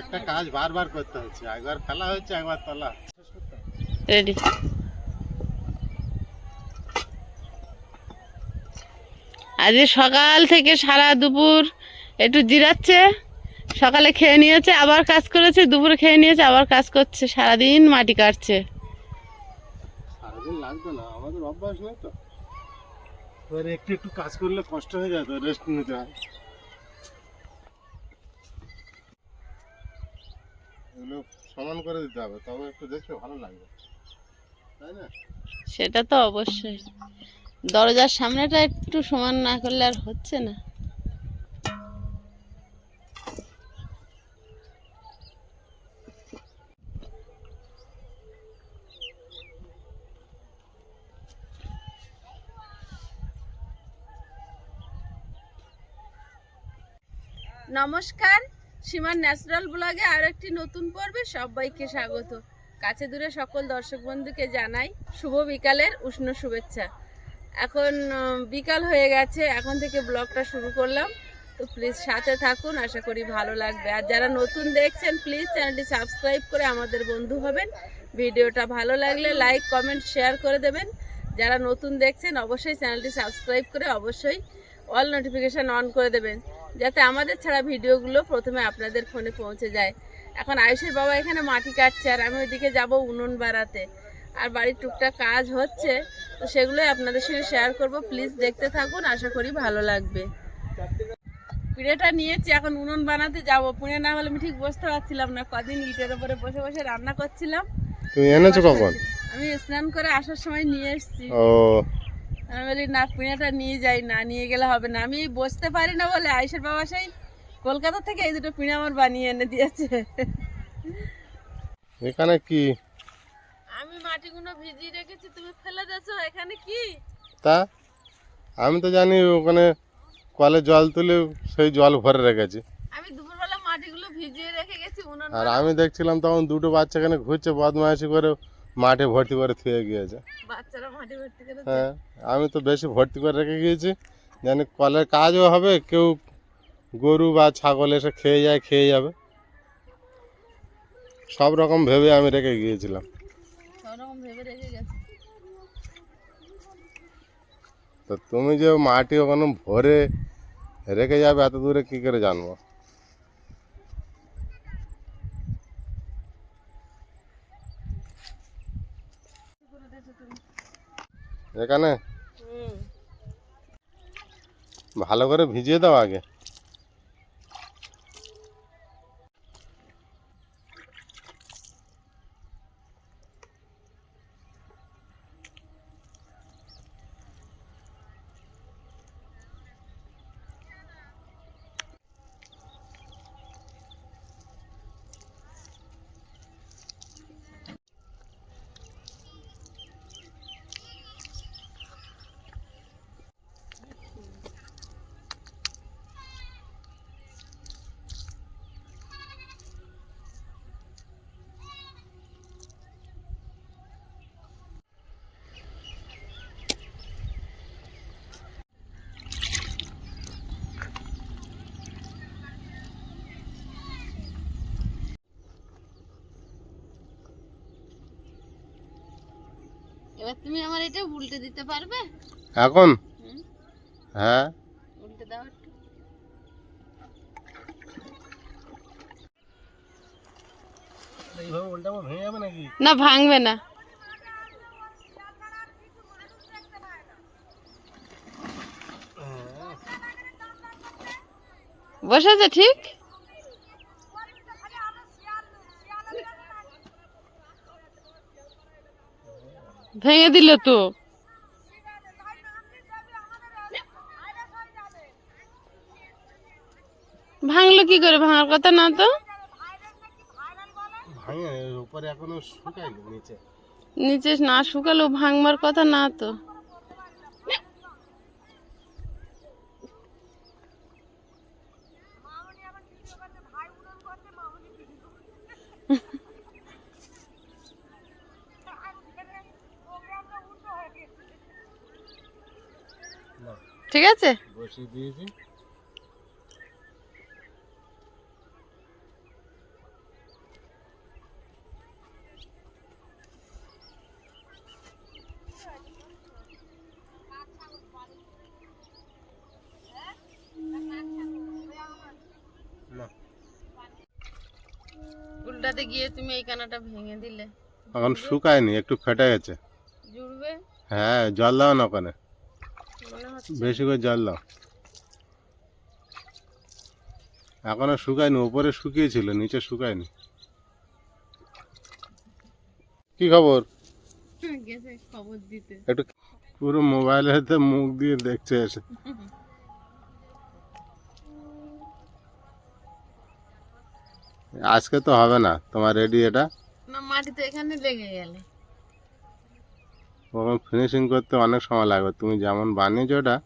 একটা কাজ বারবার করতে হচ্ছে। একবার ফেলা হচ্ছে একবার তোলা রেডি আজকে সকাল থেকে সারা দুপুর একটু জিরাচ্ছে সকালে খেয়ে নিয়েছে আবার কাজ করেছে দুপুরে খেয়ে নিয়েছে আবার কাজ করছে সারাদিন মাটি কাটছে। সারাদিন লাগবে না আমাদের অভ্যাস নেই তো। একটু একটু কাজ করলে কষ্ট হয়ে যায় তো রেস্ট নিতে হয়। এগুলো সমান করে দিতে হবে তবে একটু দেখতে ভালো লাগবে। তাই না? সেটা তো অবশ্যই। দরজার সামনেটা একটু সমান না করলে আর হচ্ছে না। নমস্কার সীমার ন্যাচারাল ব্লগে আর একটি নতুন পর্বে সবাইকে স্বাগত। কাছে দূরে সকল দর্শক বন্ধুকে জানাই শুভ বিকালের উষ্ণ শুভেচ্ছা। এখন বিকাল হয়ে গেছে, এখন থেকে ব্লগটা শুরু করলাম। তো প্লিজ সাথে থাকুন, আশা করি ভালো লাগবে। আর যারা নতুন দেখছেন প্লিজ চ্যানেলটি সাবস্ক্রাইব করে আমাদের বন্ধু হবেন। ভিডিওটা ভালো লাগলে লাইক কমেন্ট শেয়ার করে দেবেন। যারা নতুন দেখছেন, অবশ্যই চ্যানেলটি সাবস্ক্রাইব করে অবশ্যই অল নোটিফিকেশান অন করে দেবেন। যাতে আমাদের ছাড়া ভিডিওগুলো প্রথমে আপনাদের ফোনে পৌঁছে যায়। এখন আয়ুষের বাবা এখানে মাটি কাটছে আর আমি ওইদিকে যাব উনুন বাড়াতে আর বাড়ির টুকটাক কাজ হচ্ছে তো সেগুলোই আপনাদের সঙ্গে শেয়ার করব। প্লিজ দেখতে থাকুন আশা করি ভালো লাগবে। পিড়েটা নিয়েছি এখন উনুন বানাতে যাব। পিড়ে না হলে আমি ঠিক বসতে পারছিলাম না। কদিন ইটের উপরে বসে বসে রান্না করছিলাম। তুমি এনেছো কখন? আমি স্নান করে আসার সময় নিয়ে এসেছি। ও আমি বলি না পিঁড়াটা নিয়ে যাই না নিয়ে গেলে হবে না। আমি বসতে পারি না বলে আয়ুষের বাবা সেই কলকাতা থেকে এই দুটো পিঁড়া আমার বানিয়ে এনে দিয়েছে। এখানে কি? আমি মাটিগুলো ভিজিয়ে রেখেছি তুমি ফেলে দিয়েছ এখানে কি? তা? আমি তো জানি ওখানে কলে জল তুলে সেই জল ভরে রেখেছি। আমি দুপুরবেলা মাটিগুলো ভিজিয়ে রেখে গেছি উনুন আর আমি দেখছিলাম তখন দুটো বাচ্চা এখানে ঘুরছে বদমাইশি করে মাঠে ভর্তি করে থুয়ে গিয়েছে। বাচ্চারা মাঠে ভর্তি করে হ্যাঁ। আমি তো বেশি ভর্তি করে রেখে গিয়েছি। জানি কলের কাজও হবে কেউ গরু বা ছাগল এসে খেয়ে যায় খেয়ে যাবে। সব রকম ভেবে আমি রেখে গিয়েছিলাম। তো তুমি যে মাটি ওখানে ভরে রেখে যাবে এত দূরে কি করে জানব? এখানে হুম ভালো করে ভিজিয়ে দাও আগে এবার তুমি আমার এটা উল্টে দিতে পারবে? এখন? হ্যাঁ। উল্টে দাও একটু। এইভাবে উল্টাবো ভেঙে যাবে নাকি? না ভাঙবে না। বসেছে ঠিক? ভেঙে দিল তো। ভাঙলো কি করে? ভাঙার কথা না তো? উপরে এখনও শুকায়নি নিচে। নিচে না শুকালো ভাঙবার কথা না তো। বসিয়ে দিয়েছি উল্টাতে গিয়ে তুমি এই কানাটা ভেঙে দিলে। এখন শুকায়নি একটু ফেটে গেছে। জুড়বে? হ্যাঁ জল দাও না ওখানে। বেশি করে জল দাও। এখনও শুকায়নি উপরে শুকিয়েছিল নিচে শুকায়নি। কি খবর? দিতে। একটু পুরো মোবাইলেতে মুখ দিয়ে দেখছে এসে। আজকে তো হবে না তোমার রেডি এটা? মাটি তো এখানে লেগে গেলে। ওরকম ফিনিশিং করতে অনেক সময় লাগবে। তুমি যেমন বানিয়েছো ওটা,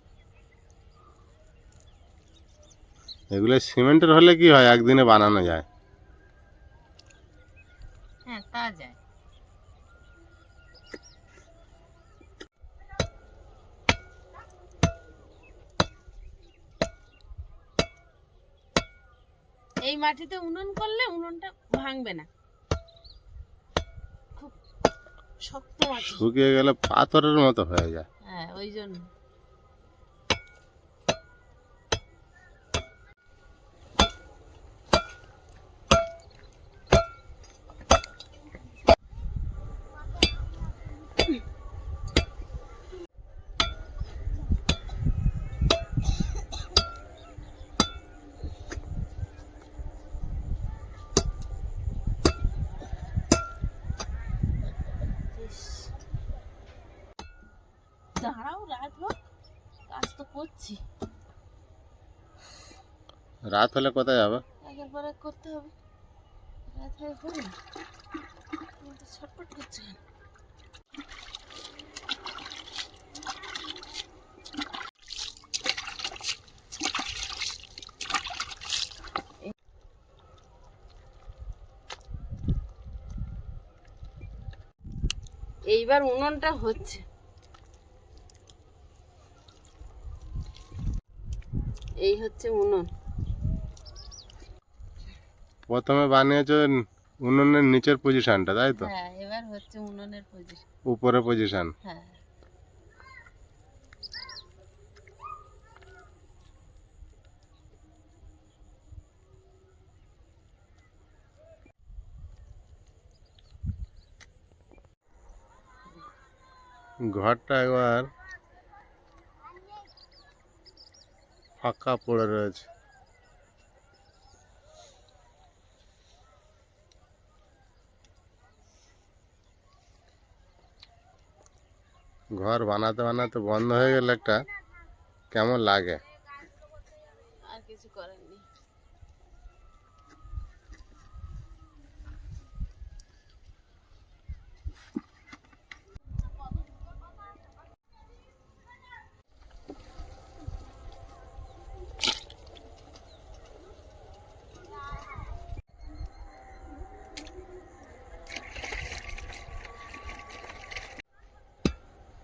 এগুলো সিমেন্টের হলে কি হয়? একদিনে বানানো যায়। হ্যাঁ যায়। এই মাটিতে উনুন করলে উনুনটা ভাঙবে না। খুব শক্ত শুকিয়ে গেলে পাথরের মতো হয়ে যায়। হ্যাঁ ওই জন্য দাঁড়াও রাত হোক কাজ তো করছি রাত হলে কোথায় যাবে? একের পর করতে হবে। রাত হয়ে তো ছটফট করছে এইবার উনুনটা হচ্ছে। এই হচ্ছে উনুন। প্রথমে বানিয়েছো উনুনের নিচের পজিশনটা তাই তো? হ্যাঁ এবার হচ্ছে উনুনের পজিশন উপরে পজিশন হ্যাঁ। ঘরটা একবার ফাঁকা পড়ে রয়েছে। ঘর বানাতে বানাতে বন্ধ হয়ে গেলে একটা কেমন লাগে আর কিছু করার নেই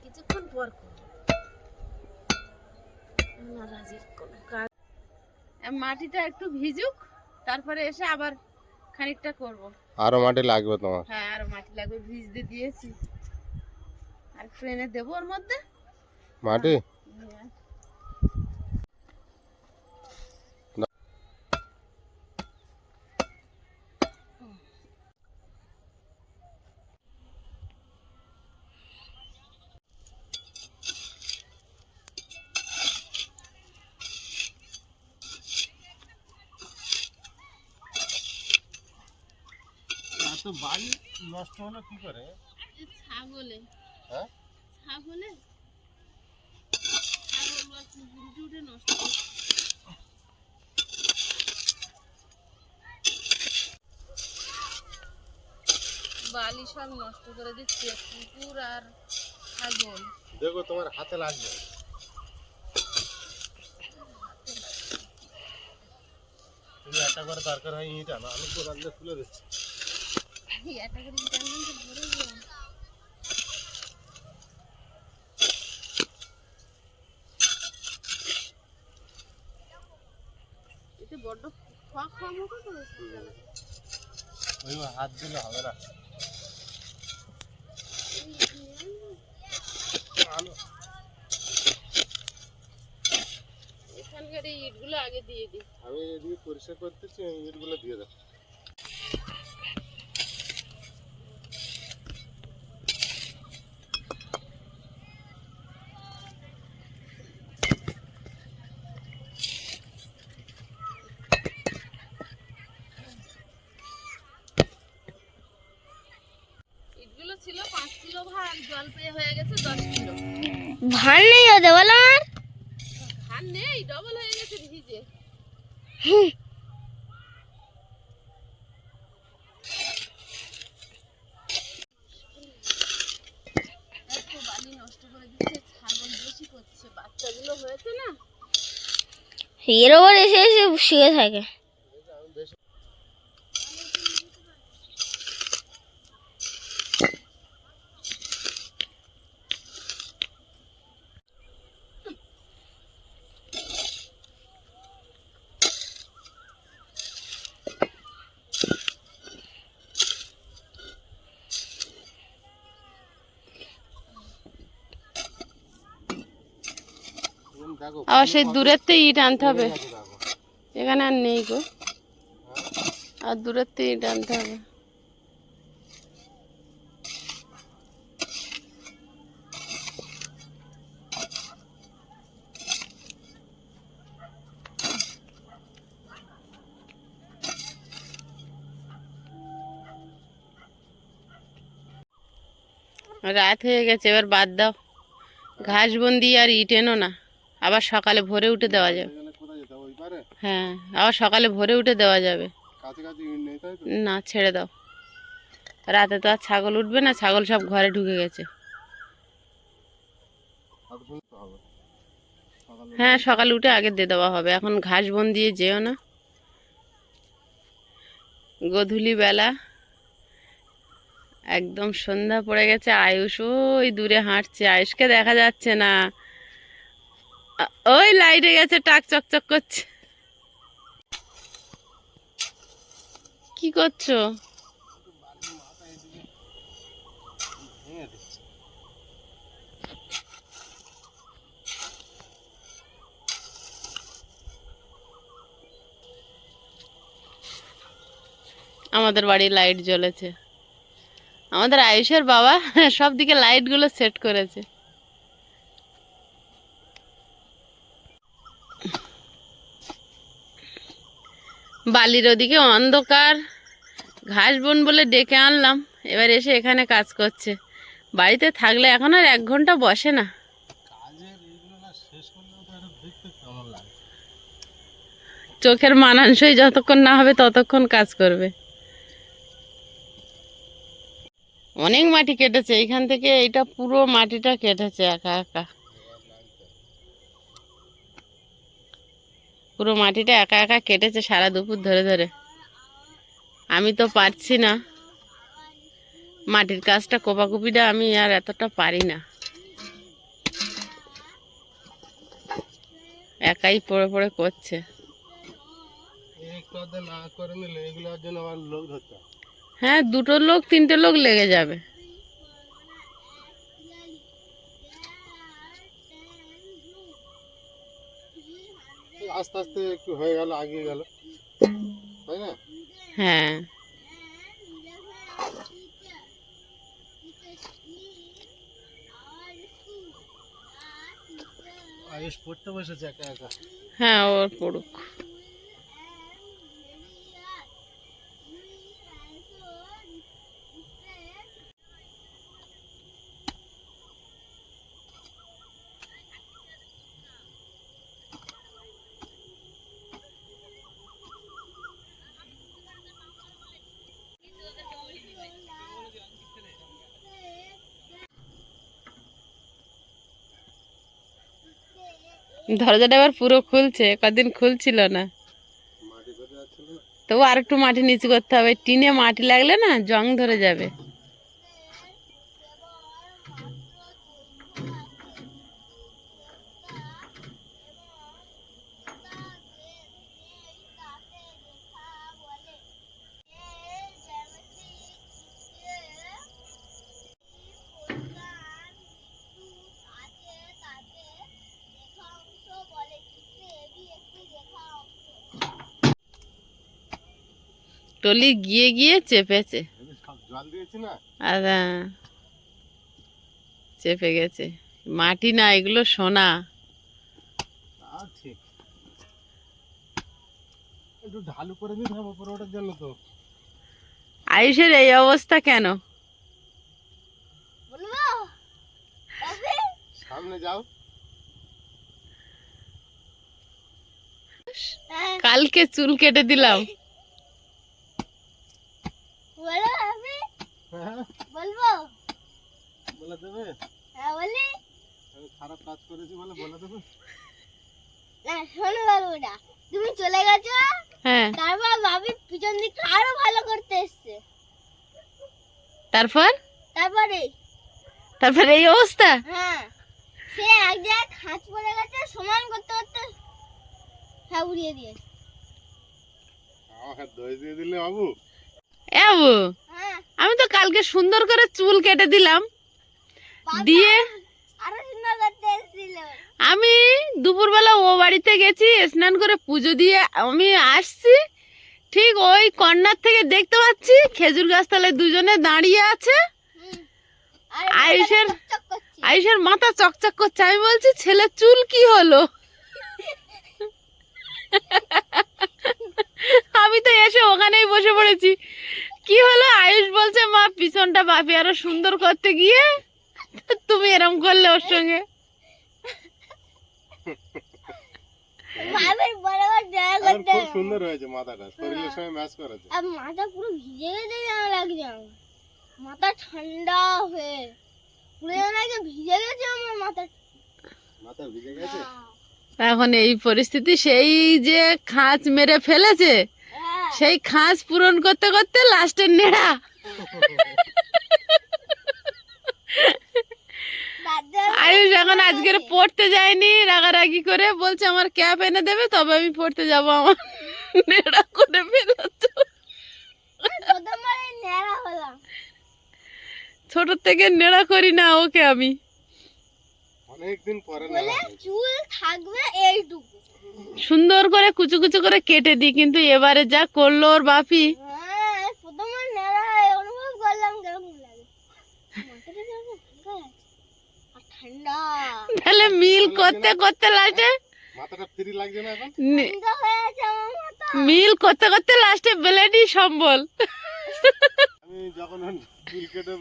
কিছুক্ষণ পর করব নারাজির কোনো কাজ মাটিটা একটু ভিজুক তারপরে এসে আবার খানিকটা করব। আরও মাটি লাগবে তোমার? হ্যাঁ আর মাটি লাগবে ভিজতে দিয়েছি। আর ফ্রেনে দেব দেবো ওর মধ্যে? মাটি? এত বালি নষ্ট হলো কি করে? ছাগলে। হ্যাঁ? ছাগলে? ছাগল বা কুকুর উঠে উঠে নষ্ট বালি সব নষ্ট করে দিচ্ছে কুকুর আর ছাগল। দেখো তোমার হাতে লাগবে। তুমি একটা করে দরকার হয় ইট আনো আমি দিয়ে তুলে দিচ্ছি। বড্ড ফাঁক মতো ওই হাত দিলে হবে না এখানকার এই ইটগুলো আগে দিয়ে দিই। আমি এদিকে পরিষ্কার করতেছি এই ইটগুলো দিয়ে দাও কিলো ভাগ জল পেয়ে হয়ে গেছে দশ কিলো। ভার নেই ওদের বলো নেই ডবল হয়ে গেছে ভিজে। এর ওপর এসে এসে শুয়ে থাকে। আবার সেই দূরের থেকে ইট আনতে হবে। এখানে আর নেই গো। আর দূরের থেকে ইট আনতে হবে। রাত হয়ে গেছে, এবার বাদ দাও। ঘাস বন্দি আর ইট এনো না। আবার সকালে ভোরে উঠে দেওয়া যাবে। হ্যাঁ আবার সকালে ভোরে উঠে দেওয়া যাবে। না ছেড়ে দাও। রাতে তো আর ছাগল উঠবে না ছাগল সব ঘরে ঢুকে গেছে। হ্যাঁ সকালে উঠে আগে দিয়ে দেওয়া হবে। এখন ঘাস বন দিয়ে যেও না। গধূলি বেলা। একদম সন্ধ্যা পড়ে গেছে আয়ুষ ওই দূরে হাঁটছে। আয়ুষকে দেখা যাচ্ছে না। ওই লাইটে গেছে, টাক চকচক করছে। কি করছ? আমাদের বাড়ি লাইট জ্বলেছে। আমাদের আয়ুষের বাবা সব দিকে লাইটগুলো সেট করেছে। বালির ওদিকে অন্ধকার ঘাস বন বলে ডেকে আনলাম। এবার এসে এখানে কাজ করছে। বাড়িতে থাকলে এখন আর এক ঘণ্টা বসে না। চোখের মানানসই যতক্ষণ না হবে ততক্ষণ কাজ করবে। অনেক মাটি কেটেছে। এইখান থেকে এইটা পুরো মাটিটা কেটেছে একা একা। পুরো মাটিটা একা একা কেটেছে সারা দুপুর ধরে ধরে। আমি তো পারছি না। মাটির কাজটা কোপাকুপিটা আমি আর এতটা পারি না। একাই পড়ে পড়ে করছে। হ্যাঁ দুটো লোক তিনটে লোক লেগে যাবে। আস্তে আস্তে একটু হয়ে গেল আগিয়ে গেল তাই না হ্যাঁ আয়ুষ পড়তে বসেছে একা একা হ্যাঁ ওর পড়ুক দরজাটা আবার পুরো খুলছে কদিন খুলছিল না। তবু আর একটু মাটি নিচু করতে হবে। টিনে মাটি লাগলে না জং ধরে যাবে। টলি গিয়ে গিয়ে চেপেছে। চেপে গেছে। মাটি না, এগুলো সোনা। আয়ুষের এই অবস্থা কেন? সামনে যাও কালকে চুল কেটে দিলাম বলো বাপি হ্যাঁ বলব? বলে দেবে? হ্যাঁ বলি। আমি খারাপ কাজ করেছি বলে বলে দেবে? না শোনো বলব না তুমি চলে গেছো? হ্যাঁ। তারপর ভাবি পিছন দিকটা আরও ভালো করতে এসছে। তারপর? তারপরে তারপর এই অবস্থা? হ্যাঁ সে এক জায়গায় খাঁচ পড়ে গেছে সমান করতে করতে হ্যাঁ উড়িয়ে দিয়েছে। আমাকে দই দিয়ে দিলে বাবু? এবু আমি তো কালকে সুন্দর করে চুল কেটে দিলাম। দিয়ে আমি দুপুরবেলা ও বাড়িতে গেছি স্নান করে পুজো দিয়ে আমি আসছি। ঠিক ওই কর্নার থেকে দেখতে পাচ্ছি খেজুর গাছতলায় দুজনে দাঁড়িয়ে আছে। আয়ুষের আয়ুষের মাথা চকচক করছে আমি বলছি ছেলে চুল কি হলো? আমি তো এসে ওখানেই বসে পড়েছি। কি হলো? আয়ুষ বলছে মা পিছনটা বাপি আরও সুন্দর করতে গিয়ে তুমি এরম করলে ওর সঙ্গে। খুব সুন্দর হয়েছে মাথাটা শরীরের সঙ্গে ম্যাচ করেছে আর মাথা পুরো ভিজে গেছে লাগছে আমার। মাথা ঠান্ডা হয়ে পুরো যেন ভিজে গেছে আমার মাথা। মাথা ভিজে গেছে? এখন এই পরিস্থিতি সেই যে খাঁচ মেরে ফেলেছে হ্যাঁ। সেই খাঁচ পূরণ করতে করতে লাস্টের নেড়া। আয়ুষ এখন আজকের পড়তে যায়নি রাগারাগি করে বলছে আমার ক্যাপ এনে দেবে তবে আমি পড়তে যাব আমার নেড়া করে এই ছোট থেকে নেড়া করি না ওকে আমি। অনেকদিন পরে না চুল থাকবে এইটুকু সুন্দর করে কুচু কুচু করে কেটে দিই কিন্তু এবারে যা করল ওর বাপি। হ্যাঁ এই প্রথমবার ন্যাড়া অনুভব করলাম কেমন লাগে। মাথাটা যেন হালকা আছে। আর ঠান্ডা। তাহলে মিল করতে করতে লাস্টে? লাগছে না এখন? ঠান্ডা হয়ে মিল করতে করতে লাস্টে ব্লেডই সম্বল। আমি যখন চুল কেটে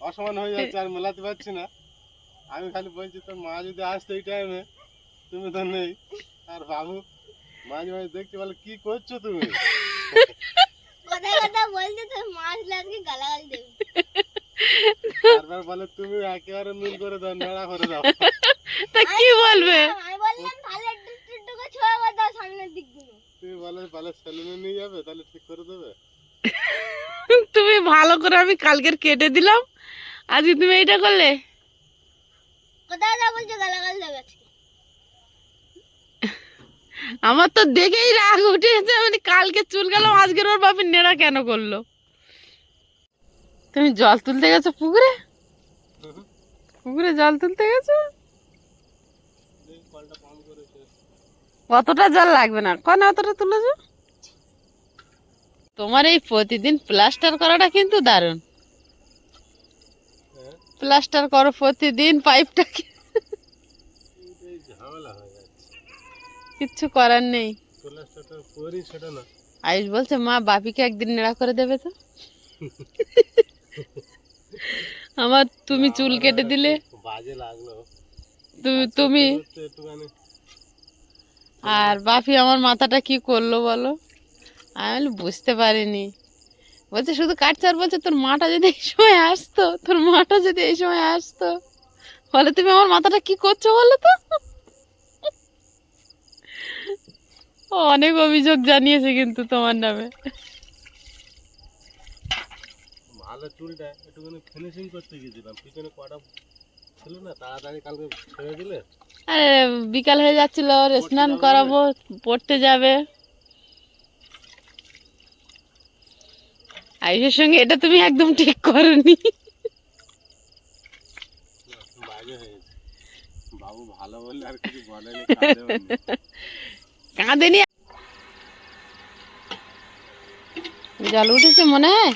অসমান হয়ে যাচ্ছে আর মেলাতে পারছি না। আমি খালি বলছি তোর মা যদি আসতো এই টাইমে তুমি তো নেই। আর বাবু মাঝে মাঝে দেখছি বলে কি করছ তুমি? কথা কথা বলতে তো মাছ লাগবে গালাগাল দেবে। তারপর বলে তুমি একেবারে মিল করে দাও নেড়া করে দাও। তা কি বলবে? আমি বললাম তাহলে একটু একটু একটু করে ছড়া কথা সামনের দিকগুলো। তুমি বলে বলে সেলুনে নিয়ে যাবে তাহলে ঠিক করে দেবে? তুমি ভালো করে আমি কালকের কেটে দিলাম। আজকে তুমি এইটা করলে? কথা কথা বলছে, গালাগাল দেবে আমার তো দেখেই রাগ উঠে গেছে আমি কালকে চুল গেলাম আজকের ওর বাপের নেড়া কেন করল? তুমি জল তুলতে গেছো পুকুরে? পুকুরে জল তুলতে গেছো? অতটা জল লাগবে না। কেন অতটা তুলেছো? তোমার এই প্রতিদিন প্লাস্টার করাটা কিন্তু দারুণ। প্লাস্টার করো প্রতিদিন পাইপটাকে। কিচ্ছু করার নেই। আয়ুষ বলছে, মা, বাপিকে একদিন নেড়া করে দেবে তো? আমার তুমি চুল কেটে দিলে। বাজে লাগল তুমি। আর বাপি আমার মাথাটা কি করল বলো? আমি বুঝতে পারিনি। বলছে শুধু কাটছে আর বলছে তোর মাটা যদি এই সময় আসতো তোর মাটা যদি এই সময় আসতো। বলে তুমি আমার মাথাটা কি করছ বলো তো? অনেক অভিযোগ জানিয়েছে কিন্তু তোমার নামে। ভালো চুলটা একটুখানি ফিনিশিং করতে গেছিলাম পিছনে কটা ছিল না তাড়াতাড়ি কালকে ছেড়ে দিলে? আরে বিকাল হয়ে যাচ্ছিল স্নান করাবো পড়তে যাবে। আয়ুষের সঙ্গে এটা তুমি একদম ঠিক করনি। বাজে বাবু ভালো বললে আর কিছু বলেনি কাঁদেনি? জল উঠেছে মনে হয়?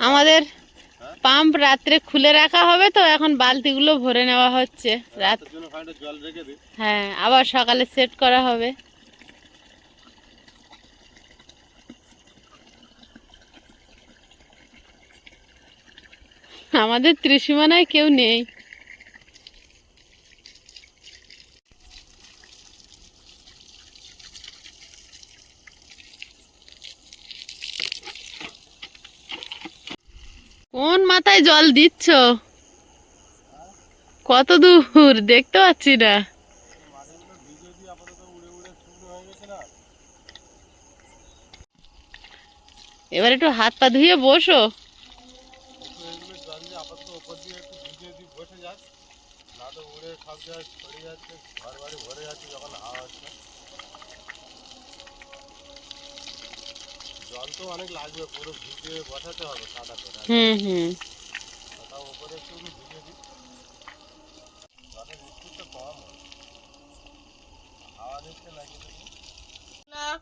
আমাদের পাম্প রাত্রে খুলে রাখা হবে তো, এখন বালতিগুলো ভরে নেওয়া হচ্ছে। রাত হ্যাঁ আবার সকালে সেট করা হবে। আমাদের ত্রিসীমানায় কেউ নেই। কোন মাথায় জল দিচ্ছ? কত দূর, দেখতে পাচ্ছি না। এবার একটু হাত পা ধুয়ে বসো। জল তো অনেক লাগবে পুরো বসাতে হবে সাদা করে হুম হুম। উপরে একটু আমি দিই জলের স্পিডটা কম হাওয়া দিচ্ছে না কিন্তু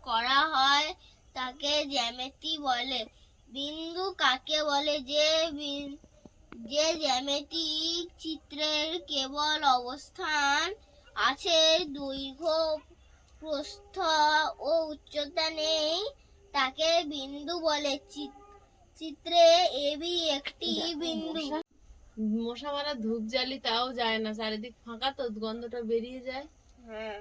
করা হয় তাকে জ্যামিতি বলে। বিন্দু কাকে বলে? যে যে জ্যামিতিক চিত্রের কেবল অবস্থান আছে দৈর্ঘ্য প্রস্থ ও উচ্চতা নেই তাকে বিন্দু বলে। চিত- চিত্রে এবি একটি বিন্দু। মশা মারা ধূপ জ্বালি তাও যায় না চারিদিক ফাঁকা তো গন্ধটা বেরিয়ে যায়। হ্যাঁ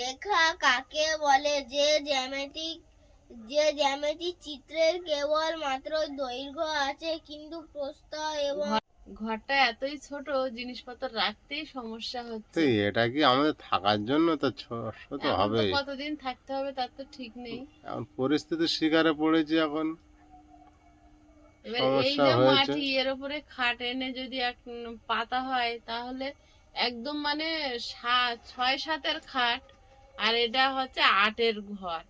রেখা কাকে বলে? যে জ্যামিতিক যে জ্যামিতিক চিত্রের কেবল মাত্র দৈর্ঘ্য আছে কিন্তু প্রস্থ এবং ঘরটা এতই ছোট জিনিসপত্র রাখতেই সমস্যা হচ্ছে। এটা কি আমাদের থাকার জন্য? তো ছোট হবেই। কতদিন থাকতে হবে তার তো ঠিক নেই। এখন পরিস্থিতির শিকারে পড়েছি এখন। এবার এই যে। মাটি এর উপরে খাট এনে যদি এক পাতা হয় তাহলে একদম মানে ছয় সাতের খাট আর এটা হচ্ছে আটের ঘর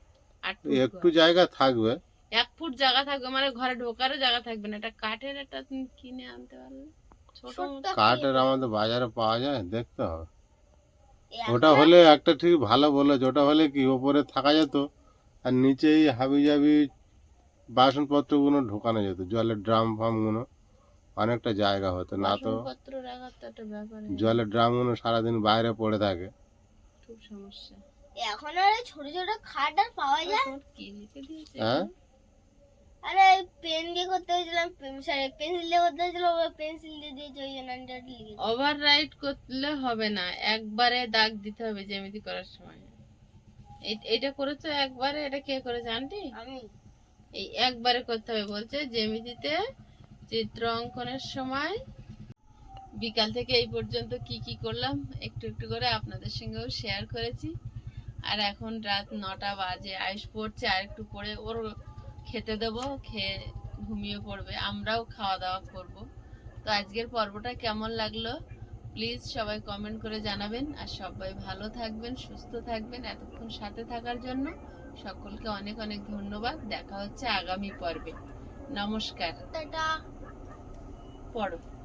একটু জায়গা থাকবে। এক ফুট জায়গা থাকবে মানে ঘরে ঢোকারও জায়গা থাকবে না। এটা কাঠের একটা কিনে আনতে পারলে। ছোট কাঠের আমাদের বাজারে পাওয়া যায় দেখতে হবে। ওটা হলে একটা ঠিক ভালো বলেছে ওটা হলে কি ওপরে থাকা যেত আর নিচেই হাবি জাবি বাসনপত্রগুলো ঢোকানো যেত জলের ড্রাম ফামগুলো অনেকটা জায়গা হতো না তো জলের ড্রামগুলো সারাদিন বাইরে পড়ে থাকে। খুব সমস্যা। এখন আর এই ছোট ছোট খাট আর পাওয়া যায়? হ্যাঁ? আরে পেন দিয়ে করতে হয়েছিলাম সরি পেন্সিল দিয়ে করতে হয়েছিল পেন্সিল দিয়ে দিয়েছে ওই জন্য। ওভার রাইট করলে হবে না একবারে দাগ দিতে হবে জ্যামিতি করার সময়। এই- এটা করেছ একবারে? এটা কে করেছে আন্টি? আমি। এই একবারে করতে হবে। বলছে জ্যামিতিতে চিত্র অঙ্কনের সময় বিকাল থেকে এই পর্যন্ত কি কি করলাম একটু একটু করে আপনাদের সঙ্গেও শেয়ার করেছি। আর এখন রাত নটা বাজে, আয়ুষ পড়ছে আর একটু পরে ওর খেতে দেবো, খেয়ে ঘুমিয়ে পড়বে। আমরাও খাওয়া দাওয়া করব। তো আজকের পর্বটা কেমন লাগল? প্লিজ সবাই কমেন্ট করে জানাবেন। আর সবাই ভালো থাকবেন, সুস্থ থাকবেন এতক্ষণ সাথে থাকার জন্য। সকলকে অনেক অনেক ধন্যবাদ। দেখা হচ্ছে আগামী পর্বে। নমস্কার। টাটা। পড়ো।